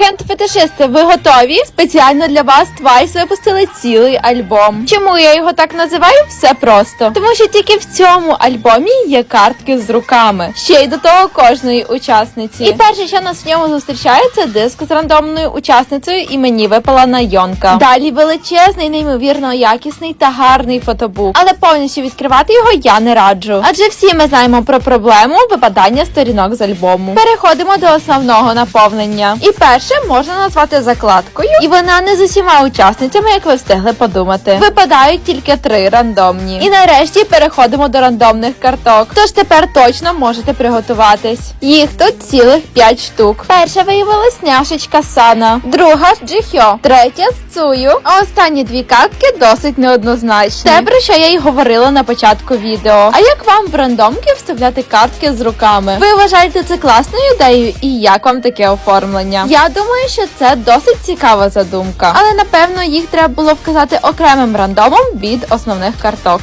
Хенд-фетишисти, ви готові? Спеціально для вас Twice випустили цілий альбом. Чому я його так називаю? Все просто. Тому що тільки в цьому альбомі є картки з руками. Ще й до того кожної учасниці. І перше, що нас в ньому зустрічає, це диск з рандомною учасницею, і мені випала найонка. Далі величезний, неймовірно якісний та гарний фотобук. Але повністю відкривати його я не раджу. Адже всі ми знаємо про проблему випадання сторінок з альбому. Переходимо до основного наповнення. І перше можна назвати закладкою, і вона не з усіма учасницями, як ви встигли подумати. Випадають тільки три рандомні. І нарешті переходимо до рандомних карток. Тож тепер точно можете приготуватись. Їх тут цілих п'ять штук. Перша виявилась няшечка Сана, друга Джихьо, третя Цую, а останні дві картки досить неоднозначні. Те, про що я й говорила на початку відео. А як вам в рандомки вставляти картки з руками? Ви вважаєте це класною ідеєю? І як вам таке оформлення? Я думаю, що це досить цікава задумка, але напевно їх треба було вказати окремим рандомом від основних карток.